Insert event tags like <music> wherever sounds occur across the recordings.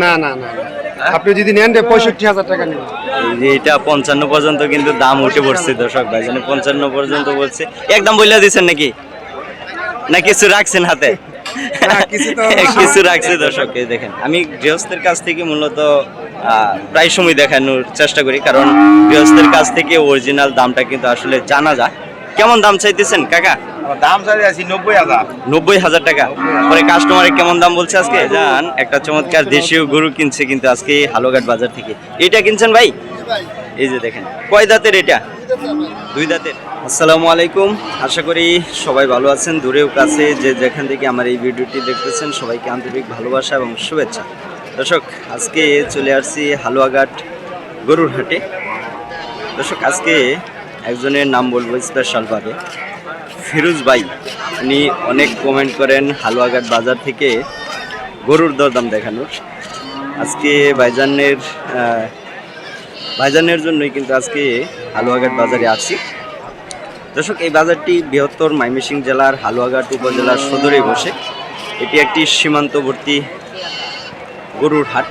না না না আপনি যদি নেন পঁয়ষট্টি হাজার টাকা যে এটা পঞ্চান্ন পর্যন্ত কিন্তু দাম উঠে পড়ছে, দর্শক ভাই। পঞ্চান্ন পর্যন্ত বলছে। একদম বইলা দিচ্ছেন নাকি? না, কিছু রাখছেন হাতে? <laughs> কিছু রাখছে দর্শক দেখেন আমি গৃহস্থের কাছ থেকে মূলত প্রায় সময় দেখানোর চেষ্টা করি কারণ গৃহস্থের কাছ থেকে অরিজিনাল দামটা কিন্তু আসলে জানা যায়। কেমন দাম চাইতেছেন কাকা? দাম চাই আছি নব্বই হাজার। নব্বই হাজার টাকা। পরে কাস্টমারে কেমন দাম বলছে আজকে? জান একটা চমৎকার দেশীয় গরু কিনছে কিন্তু আজকে হালুঘাট বাজার থেকে। এটা কিনছেন ভাই? এই যে দেখেন কয় দাঁতের এটা? দুই দাঁতের। আসসালামু আলাইকুম। আশা করি সবাই ভালো আছেন, দূরেও কাছে যে যেখান থেকে আমার এই ভিডিওটি দেখতেছেন, সবাইকে আন্তরিক ভালোবাসা এবং শুভেচ্ছা। দর্শক, আজকে চলে আসছি হালুয়াঘাট গরুর হাটে। দর্শক, আজকে একজনের নাম বলব স্পেশালভাবে ফিরোজ ভাই, উনি অনেক কমেন্ট করেন হালুয়াঘাট বাজার থেকে গরুর দরদাম দেখানোর। আজকে ভাইজানের ভাইজানের জন্যই কিন্তু আজকে হালুয়াঘাট বাজারে আসছি। দর্শক, এই বাজারটি বৃহত্তর মাইমিসিং জেলার হালুয়াঘাট উপজেলার সদরে বসে। এটি একটি সীমান্তবর্তী গরুর হাট।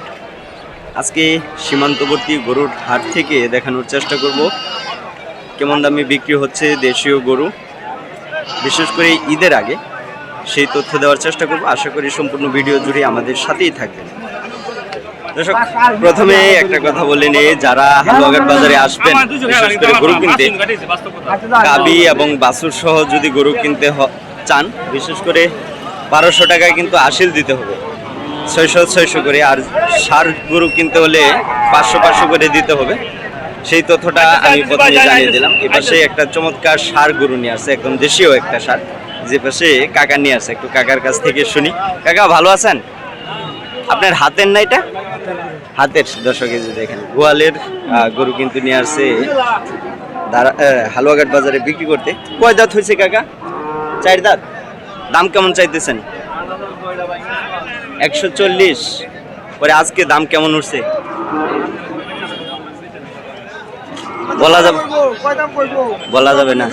আজকে সীমান্তবর্তী গরুর হাট থেকে দেখানোর চেষ্টা করব, কেমন দামে বিক্রি হচ্ছে দেশীয় গরু। বিশেষ করে ঈদের আগে সেই তথ্য দেওয়ার চেষ্টা করব। আশা করি সম্পূর্ণ ভিডিও জুড়ে আমাদের সাথেই থাকবেন। দর্শক, প্রথমে একটা কথা বলে নিই, যারা হালুয়াঘাট বাজারে আসবেন, বিশেষ করে গরু কিনতে গাবি এবং বাছুর সহ যদি গরু কিনতে চান, বিশেষ করে বারোশো টাকায় কিন্তু আশিল দিতে হবে। ছয়শো ছয়শো করে, আর সার গরু কিনতে হলে পাঁচশো পাঁচশো করে দিতে হবে। সেই তথ্যটা আমি প্রথমে জানিয়ে দিলাম। এ পাশে একটা চমৎকার সার গরু নিয়ে আসছে, একদম দেশীয় একটা সার যে পাশে কাকা নিয়ে আসছে, একটু কাকার কাছ থেকে শুনি। কাকা, ভালো আছেন? আপনার হাতের না এটা? হাতের দর্শক এই যে দেখেন গোয়ালের গরু কিন্তু নিয়ে আসছে। হালুয়াঘাট বাজারে বিক্রি করতে। কয় দাঁত হয়েছে কাকা? চার দাঁত। দাম কেমন চাইতেছেন? একশো চল্লিশ। পরে আজকে দাম কেমন উঠছে? বলা যাবে বলা যাবে না।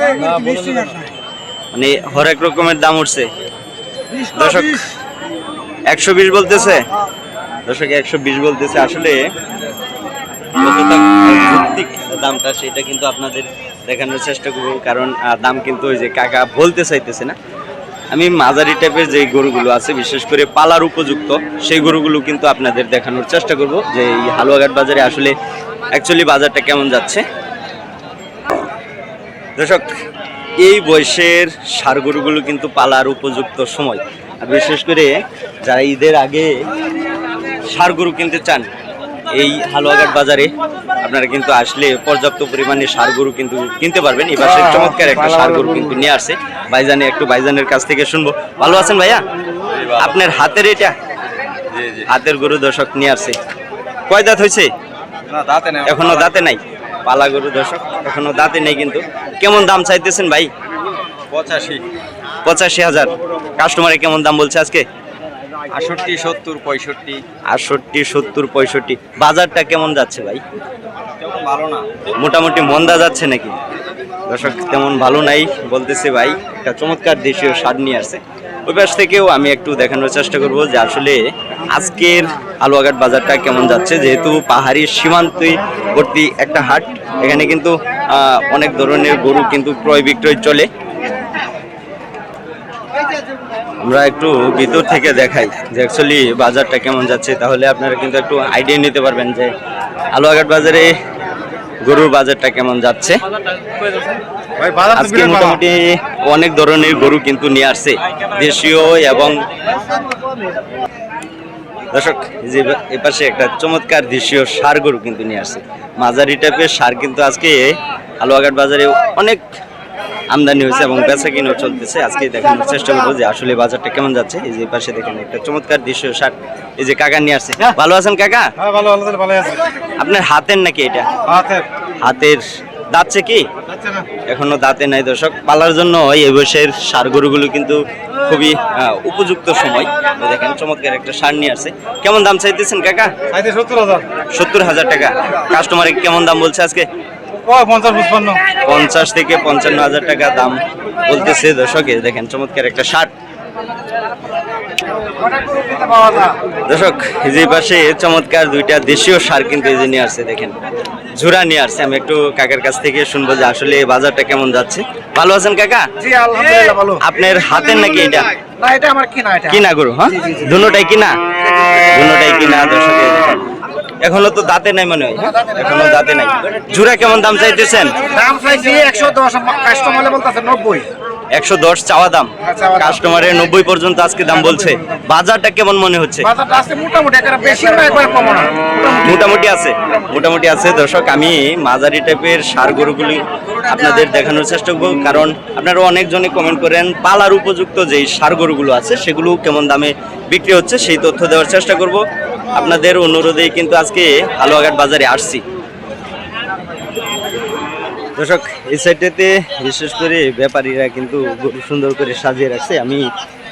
মানে হরেক রকমের দাম উঠছে। দর্শক একশো বিশ বলতেছে? দর্শক, একশো বিশ বলতেছে। আসলে দামটা সেটা কিন্তু আপনাদের দেখানোর চেষ্টা করব, কারণ দাম কিন্তু ওই যে কাকা বলতে চাইতেছে না। আমি মাঝারি টাইপের যে গরুগুলো আছে, বিশেষ করে পালার উপযুক্ত, সেই গরুগুলো কিন্তু আপনাদের দেখানোর চেষ্টা করব যে এই হালুয়াঘাট বাজারে আসলে অ্যাকচুয়ালি বাজারটা কেমন যাচ্ছে। দর্শক, এই বয়সের সার গরুগুলো কিন্তু পালার উপযুক্ত সময়। আর বিশেষ করে যারা ঈদের আগে সার গরু কিনতে চান এই হালুয়াঘাট বাজারে আপনারা কিন্তু আসলে পর্যাপ্ত পরিমাণে সার গরু কিন্তু কিনতে পারবেন। এবার সে চমৎকার একটা সার গরু কিন্তু নিয়ে আসছে ভাইজানে একটু ভাইজানের কাছ থেকে শুনব। ভালো আছেন ভাইয়া? আপনার হাতের এটা? হাতের গরু দর্শক নিয়ে আসছে কয় দাঁত হয়েছে? এখনও দাঁতে নাই? পালা গরু দর্শক এখনও দাঁতে নেই কিন্তু। কেমন দাম চাইতেছেন ভাই? পঁচাশি। পঁচাশি হাজার। কাস্টমারে কেমন দাম বলছে আজকে? আষট্টি সত্তর পঁয়ষট্টি। আটষট্টি সত্তর পঁয়ষট্টি। বাজারটা কেমন যাচ্ছে ভাই? ভালো না। মোটামুটি মন্দা যাচ্ছে নাকি? দর্শক তেমন ভালো নাই বলতেছে ভাই। একটা চমৎকার দেশীয় স্বাদ নিয়ে আসছে। ওই পাশ থেকেও আমি একটু দেখানোর চেষ্টা করব যে আসলে আজকের আলুয়াঘাট বাজারটা কেমন যাচ্ছে। যেহেতু পাহাড়ি সীমান্তবর্তী একটা হাট এখানে কিন্তু আহ, অনেক ধরনের গরু কিন্তু ক্রয় বিক্রয় চলে। আমরা একটু ভিতর থেকে দেখাই যে অ্যাকচুয়ালি বাজারটা কেমন যাচ্ছে। তাহলে আপনারা কিন্তু একটু আইডিয়া নিতে পারবেন যে আলুয়াঘাট বাজারে গরুর বাজারটা কেমন যাচ্ছে। আজকে মোটামুটি অনেক ধরনের গরু কিন্তু নিয়ে আসছে দেশীয় এবং দর্শক যে এপাশে একটা চমৎকার দেশীয় সার গরু কিন্তু নিয়ে আসছে। মাঝারি টাইপের সার কিন্তু আজকে আলুয়াঘাট বাজারে অনেক আমদানি হয়েছে এবং বেচা কিনেও চলতেছে। আজকে দেখানোর চেষ্টা করব যে আসলে বাজারটা কেমন যাচ্ছে। এই যে পাশে দেখেন একটা চমৎকার দেশীয় সার এই যে কাকা নিয়ে আসছে। ভালো আছেন কাকা? হ্যাঁ ভালো ভালো আছে। আপনার হাতের নাকি এটা? হাতের। দাঁতছে কি? এখনও দাঁতে নাই দর্শক। পালার জন্য এই বয়সের সার গরুগুলো কিন্তু খুবই উপযুক্ত সময়। দেখেন চমৎকার একটা সার নিয়ে আসছে। কেমন দাম চাইতেছেন কাকা? সত্তর হাজার। সত্তর হাজার টাকা। কাস্টমারে কেমন দাম বলছে আজকে? পঞ্চাশ পঞ্চান্ন পঞ্চাশ থেকে পঞ্চান্ন হাজার টাকা দাম বলতেছে দর্শকে দেখেন চমৎকার একটা শার্ট দর্শক এই যে পাশে চমৎকার দুইটা দেশীয় সার কিন্তু এই যে নিয়ে আসছে দেখেন। ঝুরা নিয়ে আসছে আমি একটু কাকার কাছ থেকে শুনব যে আসলে বাজারটা কেমন যাচ্ছে। ভালো আছেন কাকা? জি আলহামদুলিল্লাহ ভালো। আপনার হাতের নাকি এটা? না এটা আমার কিনা এটা। কিনা গরু হ্যাঁ? দুটাই কিনা? দুটাই কিনা দর্শক। এখনও তো দাঁতে নাই মনে হয়। হ্যাঁ? এখনও দাঁতে নাই। ঝুরা কেমন দাম চাইতেছেন? দাম চাইছি একশো দশ কাস্টমারে বলতেছে নব্বই। একশো দশ চাওয়া দাম। কাস্টমারের নব্বই পর্যন্ত আজকে দাম বলছে। বাজারটা কেমন মনে হচ্ছে? বাজারটা আছে মোটামুটি একটা বেশি না একবার কম না। মোটামুটি আছে। মোটামুটি আছে। দর্শক আমি মাঝারি টাইপের সার গরুগুলি আপনাদের দেখানোর চেষ্টা করব। কারণ আপনারা অনেকজনে কমেন্ট করেন পালার উপযুক্ত যেই সার গরুগুলো আছে সেগুলো কেমন দামে বিক্রি হচ্ছে সেই তথ্য দেওয়ার চেষ্টা করব। আপনাদের অনুরোধেই কিন্তু আজকে হালুয়াঘাট বাজারে আসছি। দর্শক, এই সাইডটাতে বিশেষ করে ব্যাপারীরা কিন্তু সুন্দর করে সাজিয়ে রাখছে। আমি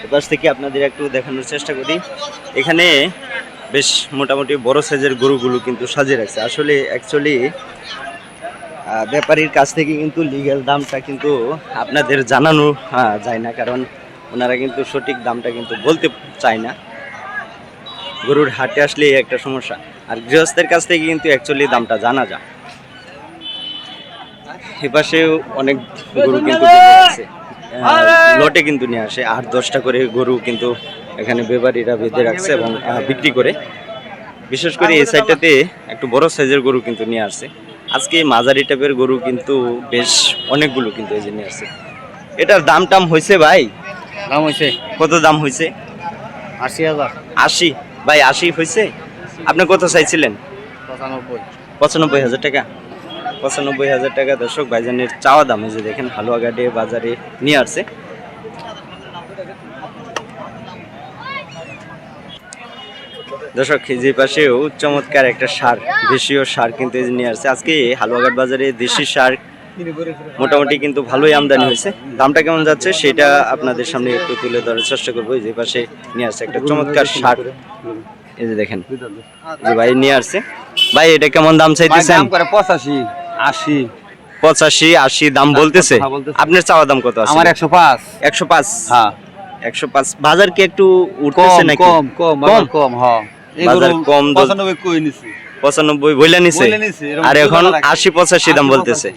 এপাশ থেকে আপনাদের একটু দেখানোর চেষ্টা করি। এখানে বেশ মোটামুটি বড় সাইজের গরুগুলো কিন্তু সাজিয়ে রাখছে। আসলে অ্যাকচুয়ালি ব্যাপারীর কাছ থেকে কিন্তু লিগ্যাল দামটা কিন্তু আপনাদের জানানো যায় না। কারণ ওনারা কিন্তু সঠিক দামটা কিন্তু বলতে চায় না। গরুর হাটে আসলে একটা সমস্যা। আর গৃহস্থের কাছ থেকে কিন্তু অ্যাকচুয়ালি দামটা জানা যায়। এপাশেও অনেক গরু কিন্তু আছে লটে কিন্তু নিয়ে আসে। আট দশটা করে গরু কিন্তু এখানে ব্যাপারীরা বেঁধে রাখছে এবং বিক্রি করে। বিশেষ করে এই সাইডটাতে একটু বড় সাইজের গরু কিন্তু নিয়ে আসছে আজকে মাঝারি টাইপের গরু কিন্তু বেশ অনেকগুলো কিন্তু এই যে নিয়ে আসছে এটার দাম টাম হয়েছে ভাই? দাম হয়েছে কত দাম হয়েছে আশি হাজার। আশি। ভাই আশি হয়েছে আপনি কত চাইছিলেন? পঁচানব্বই। পঁচানব্বই হাজার টাকা? পঁচানব্বই হাজার টাকা। দর্শক ভাইজানের চাওয়া দাম যে দেখেন হালুয়াঘাটে বাজারে নিয়ে আসছে। দর্শক যে পাশেও চমৎকার একটা সার দেশীয় সার কিন্তু নিয়ে আসছে। আজকে হালুয়াঘাট বাজারে দেশি সার মোটামুটি কিন্তু ভালোই আমদানি হয়েছে। দামটা কেমন যাচ্ছে সেটা আপনাদের সামনে একটু তুলে ধরার চেষ্টা করব। যে পাশে নিয়ে আসছে একটা চমৎকার সার এই যে দেখেন যে ভাই নিয়ে আসছে। ভাই এটা কেমন দাম চাইতেছেন? পঁচাশি আশি। পঁচাশি আশি দাম বলতেছে। হ্যাঁ, আপনার চাওয়া দাম কত আছে? আমার একশো পাঁচ। একশো পাঁচ? হ্যাঁ। একশো পাঁচ। বাজার কি একটু উঠতেছে নাকি? কম কম বাজার কম হ্যাঁ। বাজার কম দর- পঁচানব্বই বইলা নিছে। আর এখন আশি পঁচাশি দাম বলতেছে।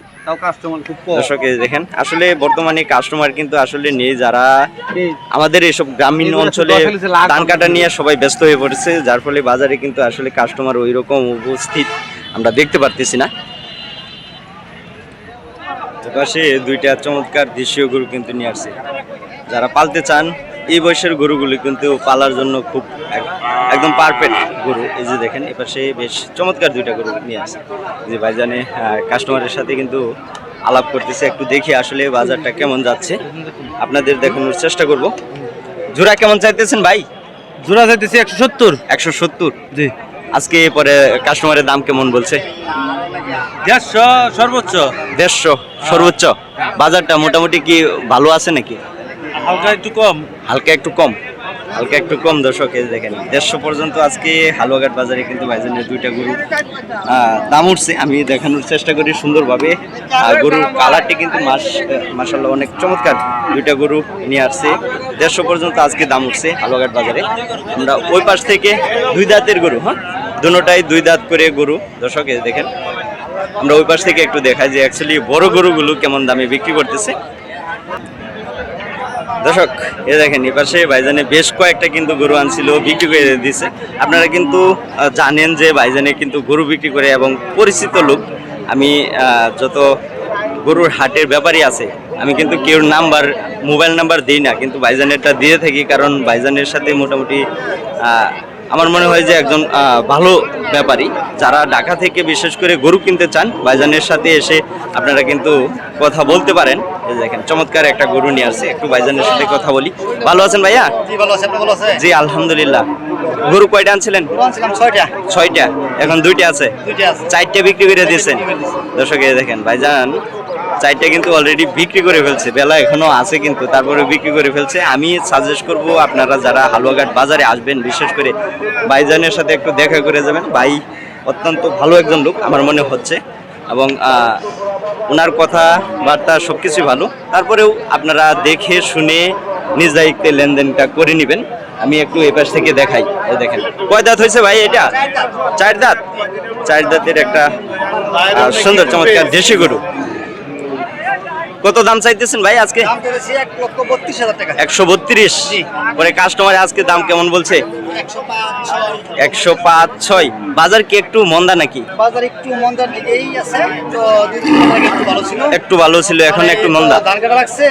দর্শক দেখেন আসলে বর্তমানে কাস্টমার কিন্তু আসলে নেই যারা আমাদের এসব গ্রামীণ অঞ্চলে ধান কাটা নিয়ে সবাই ব্যস্ত হয়ে পড়েছে যার ফলে বাজারে কিন্তু আসলে কাস্টমার ওই রকম উপস্থিত আমরা দেখতে পারতেছি না। পাশে দুইটা চমৎকার দেশীয় গরু কিন্তু নিয়ে আসছে। যারা পালতে চান এই বয়সের গরুগুলো কিন্তু পালার জন্য খুব একদম পারফেক্ট গরু এই যে দেখেন এপাশে বেশ চমৎকার দুইটা গরু নিয়ে আসছে যে ভাইজানে কাস্টমারের সাথে কিন্তু আলাপ করতেছে একটু দেখি আসলে বাজারটা কেমন যাচ্ছে। আপনাদের দেখানোর চেষ্টা করব। জোড়া কেমন চাইতেছেন ভাই? জোড়া যাইতেছি একশো সত্তর। একশো সত্তর? জি। আজকে পরে কাস্টমারের দাম কেমন বলছে? দেড়শো সর্বোচ্চ। দেড়শো সর্বোচ্চ। বাজারটা মোটামুটি কি ভালো আছে নাকি? হালকা একটু কম। হালকা একটু কম। হালকা একটু কম দর্শক, এই দেখেন, দেড়শো পর্যন্ত আজকে হালুয়াঘাট বাজারে কিন্তু ভাইজানের দুইটা গরু দাম উঠছে। আমি দেখানোর চেষ্টা করি সুন্দরভাবে। আর গরুর কালারটি কিন্তু মাস মাসাল্লাহ অনেক চমৎকার। দুইটা গরু নিয়ে আসছে। দেড়শো পর্যন্ত আজকে দাম উঠছে হালুয়াঘাট বাজারে। আমরা ওই পাশ থেকে দুই দাঁতের গরু হ্যাঁ? দুটাই দুই দাঁত করে গরু। দর্শক, এই দেখেন, আমরা ওই পাশ থেকে একটু দেখাই যে অ্যাকচুয়ালি বড় গরুগুলো কেমন দামে বিক্রি করতেছে। দর্শক, এ দেখেন এপাশে ভাইজানে বেশ কয়েকটা কিন্তু গরু আনছিল, বিক্রি করে দিয়েছে আপনারা কিন্তু জানেন যে ভাইজানে কিন্তু গরু বিক্রি করে এবং পরিচিত লোক। আমি যত গরুর হাটের ব্যাপারই আছে, আমি কিন্তু কেউ নাম্বার, মোবাইল নাম্বার দিই না, কিন্তু ভাইজানেরটা দিয়ে থাকি, কারণ ভাইজানের সাথে মোটামুটি আমার মনে হয় যে একজন ভালো ব্যাপারী। যারা ঢাকা থেকে বিশেষ করে গরু কিনতে চান ভাইজানের সাথে এসে আপনারা কিন্তু কথা বলতে পারেন। দেখেন চমৎকার একটা গরু নিয়ে আসছে। একটু ভাইজানের সাথে কথা বলি। ভালো আছেন ভাইয়া? জি আলহামদুলিল্লাহ। গরু কয়টা আনছিলেন? ছয়টা। এখন দুইটা আছে। চারটে বিক্রি করে দিয়েছেন। দর্শক দেখেন ভাইজান চারটা কিন্তু অলরেডি বিক্রি করে ফেলছে। বেলা এখনও আছে কিন্তু তারপরে বিক্রি করে ফেলছে। আমি সাজেস্ট করব আপনারা যারা হালুয়াঘাট বাজারে আসবেন, বিশেষ করে ভাইজানের সাথে একটু দেখা করে যাবেন। ভাই অত্যন্ত ভালো একজন লোক, আমার মনে হচ্ছে। এবং ওনার কথা বার্তা সব কিছুই ভালো। তারপরেও আপনারা দেখে শুনে নিজ দায়িত্বে লেনদেনটা করে নেবেন। আমি একটু এ পাশ থেকে দেখাই। দেখেন। কয় দাঁত হয়েছে ভাই এটা? চার দাঁত? চার দাঁতের একটা সুন্দর, চমৎকার দেশি গরু। কত দাম চাইতেছেন ভাই আজকে? একশো বত্রিশ? পরে কাস্টমার আজকে দাম কেমন বলছে? একশো পাঁচ ছয়। বাজার কি একটু মন্দা নাকি? বাজার একটু আছে তো ভালো ছিল। একটু ভালো ছিল এখন মানে একটু মন্দা। ধান কাটা লাগছে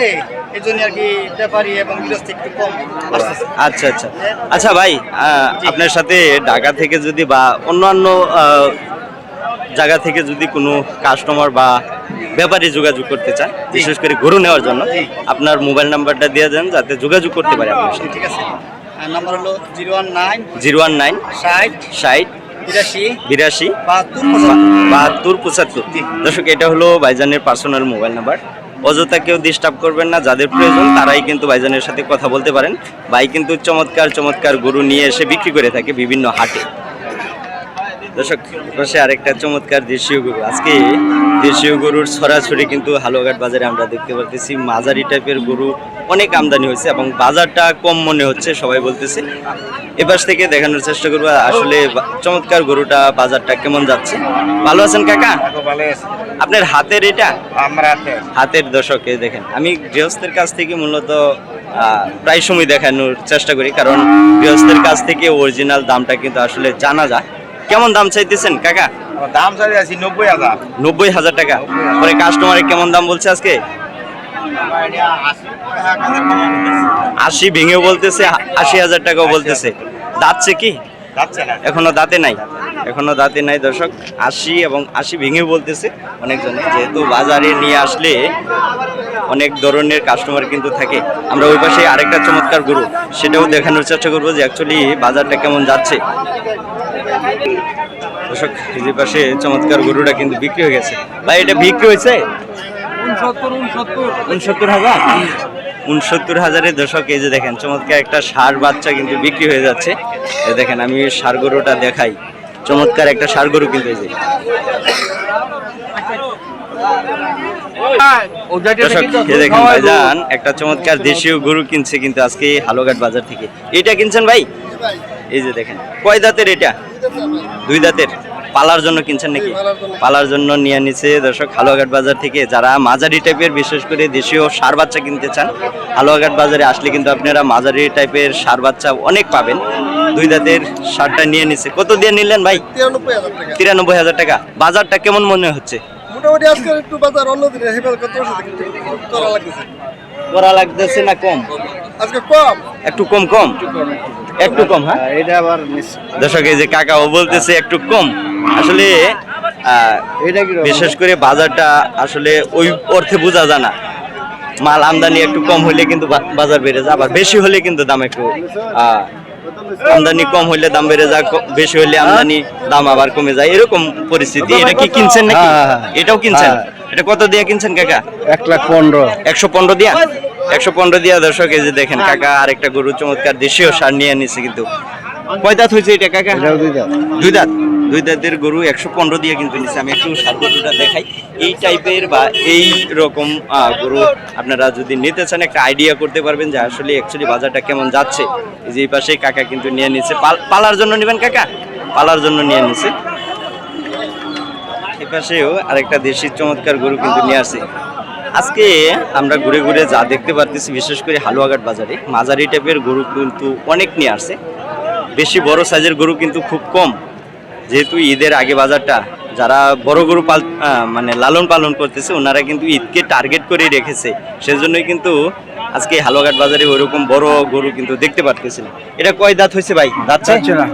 এই জন্য আর কি ব্যাপারী এবং গৃহস্থ একটু কম আচ্ছা আচ্ছা। আচ্ছা ভাই আপনার সাথে ঢাকা থেকে যদি বা অন্যান্য জায়গা থেকে যদি কোনো কাস্টমার বা ব্যাপারে যোগাযোগ করতে চায় বিশেষ করে গরু নেওয়ার জন্য আপনার মোবাইল নাম্বারটা দিয়ে দেন যাতে যোগাযোগ করতে পারে আপনার সাথে। ঠিক আছে। নাম্বার হলো zero one nine zero one nine ষাট ষাট বিরাশি বাহাত্তর পঁচাত্তর। দর্শক এটা হলো ভাইজানের পার্সোনাল মোবাইল নাম্বার অযথা কেউ ডিস্টার্ব করবেন না যাদের প্রয়োজন তারাই কিন্তু ভাইজানের সাথে কথা বলতে পারেন। ভাই কিন্তু চমৎকার চমৎকার গরু নিয়ে এসে বিক্রি করে থাকে বিভিন্ন হাটে। দর্শক পাশে আরেকটা চমৎকার দেশীয় গরু। আজকে দেশীয় গরুর ছড়াছড়ি কিন্তু হালুয়াঘাট বাজারে আমরা দেখতে পারতেছি মাঝারি টাইপের গরু অনেক আমদানি হয়েছে এবং বাজারটা কম মনে হচ্ছে সবাই বলতেছে। এপাশ থেকে দেখানোর চেষ্টা করব আসলে চমৎকার গরুটা বাজারটা কেমন যাচ্ছে। ভালো আছেন কাকা? আপনার হাতের এটা? হাতের। দশকে দেখেন। আমি গৃহস্থের কাছ থেকে মূলত আহ, প্রায় সময় দেখানোর চেষ্টা করি কারণ গৃহস্থের কাছ থেকে অরিজিনাল দামটা কিন্তু আসলে জানা যায়। কেমন দাম চাইতেছেন কাকা? দাম চাই আছি নব্বই হাজার। নব্বই হাজার টাকা। পরে কাস্টমারে কেমন দাম বলছে আজকে? আশি ভেঙেও বলতেছে আশি হাজার টাকাও বলতেছে। দাঁতছে কি? এখনও দাঁতে নাই। এখনও দাঁতে নাই দর্শক। আশি এবং আশি ভেঙেও বলতেছে অনেকজনে। যেহেতু বাজারে নিয়ে আসলে অনেক ধরনের কাস্টমার কিন্তু থাকে। আমরা ওই পাশে আরেকটা চমৎকার গরু সেটাও দেখানোর চেষ্টা করব যে অ্যাকচুয়ালি বাজারটা কেমন যাচ্ছে। দর্শক যে পাশে চমৎকার গরুটা কিন্তু বিক্রি হয়ে গেছে। ভাই এটা বিক্রি হয়েছে? উনসত্তর হাজার? উনসত্তর হাজারের দশক এই যে দেখেন চমৎকার একটা সার বাচ্চা কিন্তু বিক্রি হয়ে যাচ্ছে। দেখেন আমি সার গরুটা দেখাই। চমৎকার একটা সার গরু কিন্তু এই যে। দেখেন ভাইজান একটা চমৎকার দেশীয় গরু কিনছে কিন্তু আজকে হালুঘাট বাজার থেকে। এটা কিনছেন ভাই? এই যে দেখেন কয় দাঁতের এটা? দুই দাঁতের। পালার জন্য কিনছেন নাকি? পালার জন্য নিয়ে নিছে। দর্শক হালুয়াঘাট বাজার থেকে যারা মাঝারি টাইপের বিশেষ করে দেশীয় সার বাচ্চা কিনতে চান হালুয়াঘাট বাজারে আসলে কিন্তু আপনারা মাঝারি টাইপের সার বাচ্চা অনেক পাবেন। দুই দাঁতের সারটা নিয়ে নিছে। কত দিয়ে নিলেন ভাই? তিরানব্বই হাজার টাকা। তিরানব্বই হাজার টাকা বাজারটা কেমন মনে হচ্ছে? মোটামুটি আজকে একটু বাজার অন্য দিনে করা লাগতেছে। করা লাগতেছে না কম? আজকে কম। একটু কম কম? একটু কম হ্যাঁ? এটা আবার দর্শক এই যে কাকা ও বলতেছে একটু কম। আসলে বিশেষ করে বাজারটা আসলে ওই অর্থে বোঝা যায় না। মাল আমদানি একটু কম হলে কিন্তু বাজার বেড়ে যায় আবার বেশি হলে কিন্তু দাম একটু আমদানি কম হলে দাম বেড়ে যায় বেশি হলে আমদানি দাম আবার কমে যায়। এরকম পরিস্থিতি। এটা কি কিনছেন নাকি? হ্যাঁ, হ্যাঁ। এটাও কিনছেন? হ্যাঁ। এটা কত দিয়ে কিনছেন কাকা? এক লাখ পনেরো। একশো পনেরো দিয়া? একশো পনেরো দিয়া দর্শক এই যে দেখেন কাকা আরেকটা গরু চমৎকার দেশীয় সার নিয়ে নিছে কিন্তু। কয় দাঁত হয়েছে এটা কাকা? দুই দাঁত। দুই দাঁতের গরু একশো পনেরো দিয়ে কিন্তু নিচ্ছে আমি একটু সার গরুটা দেখাই। এই টাইপের বা এই রকম গরু আপনারা যদি নিতে চান একটা আইডিয়া করতে পারবেন যে আসলে অ্যাকচুয়ালি বাজারটা কেমন যাচ্ছে। যে এই পাশে কাকা কিন্তু নিয়ে নিচ্ছে পাল- পালার জন্য নেবেন কাকা? পালার জন্য নিয়ে নিচ্ছে পাশেও আরেকটা দেশি চমৎকার গরু কিন্তু নিয়ে আসে। আজকে আমরা ঘুরে ঘুরে যা দেখতে পারতেছি বিশেষ করে হালুয়াঘাট বাজারে মাঝারি টাইপের গরু কিন্তু অনেক নিয়ে আসছে বেশি বড় সাইজের গরু কিন্তু খুব কম। যেহেতু ঈদের আগে বাজারটা যারা বড় গরু পাল মানে লালন পালন করতেছে ওনারা কিন্তু ঈদকে টার্গেট করে রেখেছে। সেজন্যই কিন্তু আজকে হালুয়াঘাট বাজারে ওইরকম বড় গরু কিন্তু দেখতে পারতেছিলাম এটা কয় দাঁত হয়েছে ভাই? দাঁত।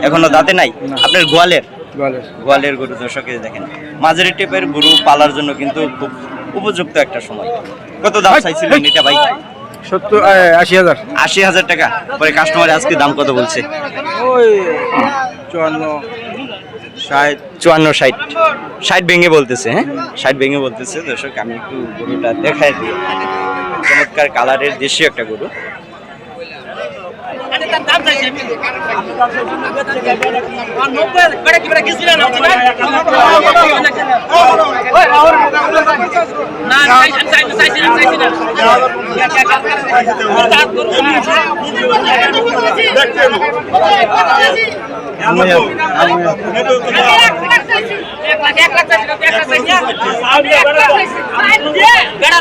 এখনও দাঁতে নাই? আপনার গোয়ালের? গোয়ালের। গরু দর্শকে দেখেন মাঝারি টেপের গরু পালার জন্য কিন্তু খুব উপযুক্ত একটা সময়। কত দাম চাইছিলেন এটা ভাই? সত্তর আশি হাজার। আশি হাজার টাকা। পরে কাস্টমার আজকে দাম কত বলছে? ওই চুয়ান্ন ষাট। চুয়ান্ন ষাট। ষাট ভেঙে বলতেছে হ্যাঁ? ষাট ভেঙে বলতেছে। দর্শক আমি একটু গরুটা দেখাই দিই। চমৎকার কালারের দেশীয় একটা গরু। মানে তার দাম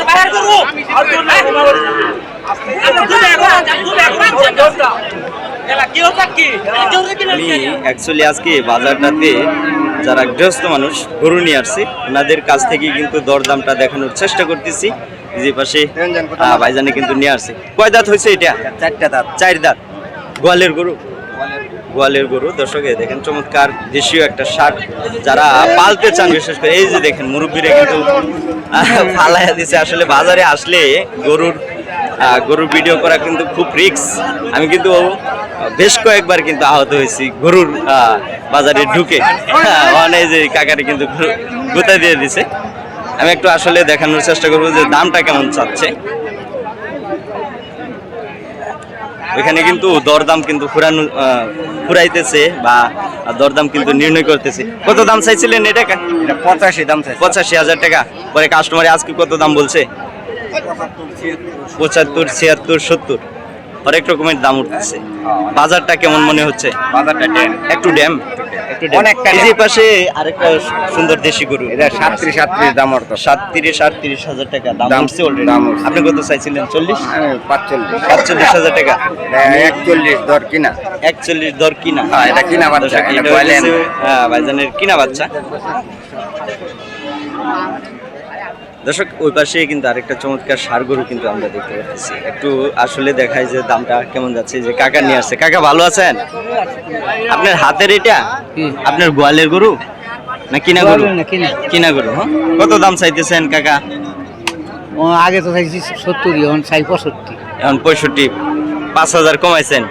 বাহার করব আমি অ্যাকচুয়ালি আজকে বাজারটাতে যারা গৃহস্থ মানুষ গরু নিয়ে আসছে। ওনাদের কাছ থেকে কিন্তু দরদামটা দেখানোর চেষ্টা করতেছি। যে পাশে ভাইজানে কিন্তু নিয়ে আসছে। কয় দাঁত হয়েছে এটা? চারটা দাঁত। চার দাঁত। গোয়ালের গরু? গোয়ালের গরু। দর্শকে দেখেন চমৎকার দেশীয় একটা শার্ট যারা পালতে চান বিশেষ করে এই যে দেখেন মুরব্বীরা কিন্তু আহ, ফালাইয়া দিছে। আসলে বাজারে আসলে গরুর গরুর ভিডিও করা কিন্তু খুব রিক্স আমি কিন্তু বেশ কয়েকবার কিন্তু আহত হয়েছি গরুর বাজারে ঢুকে। হ্যাঁ, মানে যে কাকারে কিন্তু গুতা দিয়ে দিছে। আমি একটু আসলে দেখানোর চেষ্টা করব যে দামটা কেমন চাচ্ছে। এখানে কিন্তু দরদাম কিন্তু ফুরানো ফুরাইতেছে বা দরদাম কিন্তু নির্ণয় করতেছে। কত দাম চাইছিলেন এটা পঁচাশি দাম চাইছে। পঁচাশি হাজার টাকা। পরে কাস্টমারে আজকে কত দাম বলছে? পঁচাত্তর ছিয়াত্তর সত্তর। অনেক রকমের দাম উঠতেছে। বাজারটা কেমন মনে হচ্ছে? বাজারটা ড্যাম। একটু ড্যাম? অনেকটা এই পাশে আরেকটা সুন্দর দেশি গরু। এটা সাতত্রিশ দাম অর্থ সাতত্রিশ আটত্রিশ হাজার টাকা। দাম দাম- উঠছে অলরেডি দাম আপনি কত চাইছিলেন? চল্লিশ? পাঁচচল্লিশ। পাঁচচল্লিশ হাজার টাকা। একচল্লিশ দর কিনা। একচল্লিশ দর কিনা। হ্যাঁ, এটা কিনা বাচ্চা, হ্যাঁ, ভাইজানের কিনা বাচ্চা। দর্শক ওই পাশে কিন্তু আরেকটা চমৎকার সার গরু কিন্তু আমরা দেখতে পাচ্ছি। একটু আসলে দেখায় যে দামটা কেমন যাচ্ছে যে কাকা নিয়ে আসছে। কাকা ভালো আছেন? আপনার হাতের এটা? আপনার গোয়ালের গরু? না কিনা গরু? কিনা। গরু হ্যাঁ? কত দাম চাইতেছেন কাকা? ও আগে তো চাইছি সত্তর এখন চাই পঁয়ষট্টি। এখন পঁয়ষট্টি পাঁচ হাজার কমাইছেন।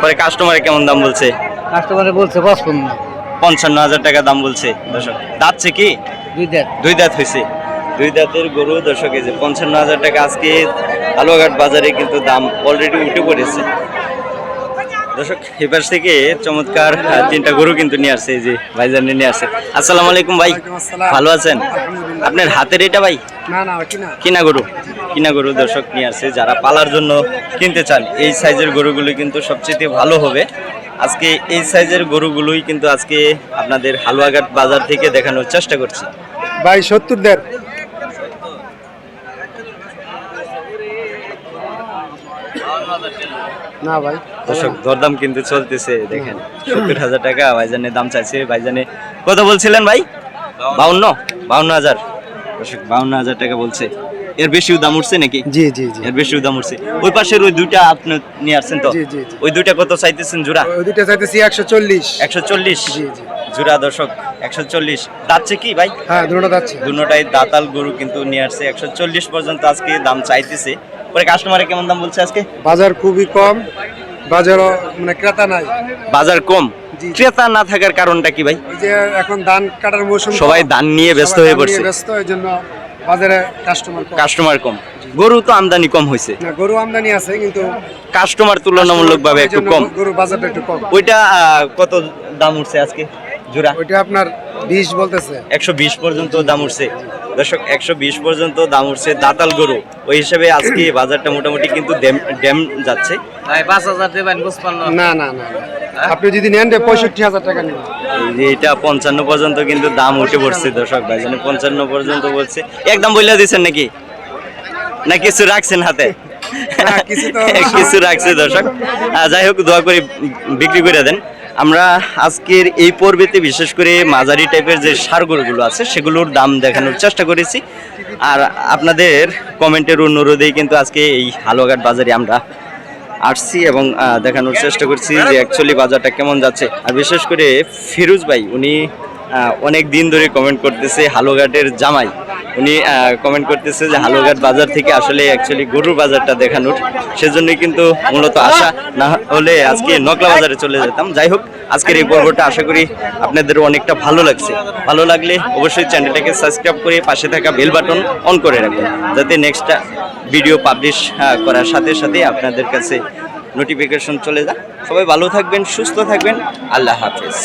পরে কাস্টমারে কেমন দাম বলছে? কাস্টমারে বলছে পঁচপন্ন। পঞ্চান্ন হাজার টাকা দাম বলছে। দর্শক দাঁতছে কি? দুই দাঁত। দুই দাঁত হয়েছে দুই দাঁতের গরু। দর্শক এই যে পঞ্চান্ন হাজার টাকা আজকে আলুঘাট বাজারে কিন্তু দাম অলরেডি উঠে পড়েছে। দর্শক এবার থেকে চমৎকার তিনটা গরু কিন্তু নিয়ে আসছে এই যে ভাইজান নিয়ে আসছে। আসসালামু আলাইকুম ভাই ভালো আছেন? আপনার হাতের এটা ভাই? কিনা গরু? কিনা গরু দর্শক নিয়ে আসছে যারা পালার জন্য কিনতে চান এই সাইজের গরুগুলো কিন্তু সবচেয়ে ভালো হবে। আজকে এই সাইজের গরুগুলোই কিন্তু আজকে আপনাদের হালুয়াঘাট বাজার থেকে দেখানোর চেষ্টা করছি। ভাই সত্তর দেড়। না ভাই। দর্শক দরদাম কিন্তু চলতেছে দেখেন। সত্তর হাজার টাকা ভাইজানের দাম চাইছে। ভাইজানে কত বলছিলেন ভাই? বাউন্ন? বাউন্ন হাজার। দর্শক বাউন্ন হাজার টাকা বলছে। এর বেশিও দাম উঠছে নাকি? জি জি জি। এর বেশিও দাম উঠছে। ওই পাশের ওই দুইটা আপনি নিয়ে আসছেন তো? জি, জি। ওই দুইটা কত চাইতেছেন জোড়া? ওই দুইটা চাইতেছি একশো চল্লিশ। একশো চল্লিশ? জি জি। জোড়া দর্শক একশো চল্লিশ। দাচ্ছে কি ভাই? হ্যাঁ দুটো যাচ্ছে দুটাই দাতাল গরু কিন্তু নিয়ে আসছে। একশো চল্লিশ পর্যন্ত আজকে দাম চাইতেছে। পরে কাস্টমারে কেমন দাম বলছে আজকে? বাজার খুবই কম বাজারও মানে ক্রেতা নাই। বাজার কম? ক্রেতা না থাকার কারণটা কি ভাই? ওই যে এখন ধান কাটার মৌসুম সবাই ধান নিয়ে ব্যস্ত হয়ে পড়ছে। ব্যস্ত এই জন্য বাজারে কাস্টমার কম। কাস্টমার কম। গরু তো আমদানি কম হয়েছে। না গরু আমদানি আছে কিন্তু কাস্টমার তুলনামূলক ভাবে এই একটু জন্য কম। গরু বাজারটা একটু কম। ওইটা আহ, কত দাম উঠছে আজকে? জোড়া? ওইটা আপনার বিশ বলতেছে। একশো বিশ পর্যন্ত দাম উঠছে। দর্শক একশো বিশ পর্যন্ত দাম উঠছে দাতাল গরু। ওই হিসেবে আজকে বাজারটা মোটামুটি কিন্তু ড্যাম- যাচ্ছে। না না না আপনি যদি নেন পঁয়ষট্টি হাজার টাকা যে এটা পঞ্চান্ন পর্যন্ত কিন্তু দাম উঠে পড়ছে দর্শক ভাই জানে পঞ্চান্ন পর্যন্ত বলছে। একদম বইলা দিচ্ছেন নাকি? না কিছু রাখছেন হাতে? না, কিছু <laughs> রাখছে দর্শক। যাই হোক দোয়া করে বিক্রি করে দেন। আমরা আজকের এই পর্বেতে বিশেষ করে মাঝারি টাইপের যে সার গরুগুলো আছে, সেগুলোর দাম দেখানোর চেষ্টা করেছি। আর আপনাদের কমেন্টের অনুরোধেই কিন্তু আজকে এই হালুয়াঘাট বাজারে আমরা আসছি এবং দেখানোর চেষ্টা করছি যে অ্যাকচুয়ালি বাজারটা কেমন যাচ্ছে। আর বিশেষ করে ফিরোজ ভাই, উনি অনেক দিন ধরে কমেন্ট করতেছে হালুঘাটের জামাই। উনি কমেন্ট করতেছে যে হালুঘাট বাজার থেকে আসলে অ্যাকচুয়ালি গরুর বাজারটা দেখানোর। সেজন্যই কিন্তু মূলত আসা না হলে আজকে নকলা বাজারে চলে যেতাম। যাই হোক, আজকের এই পর্বটা আশা করি আপনাদের অনেকটা ভালো লাগছে। ভালো লাগলে অবশ্যই চ্যানেলটাকে সাবস্ক্রাইব করে পাশে থাকা বেল বাটন অন করে রাখবেন, যাতে নেক্সট ভিডিও পাবলিশ করার সাথে সাথে আপনাদের কাছে নোটিফিকেশন চলে যায়। সবাই ভালো থাকবেন, সুস্থ থাকবেন। আল্লাহ হাফেজ।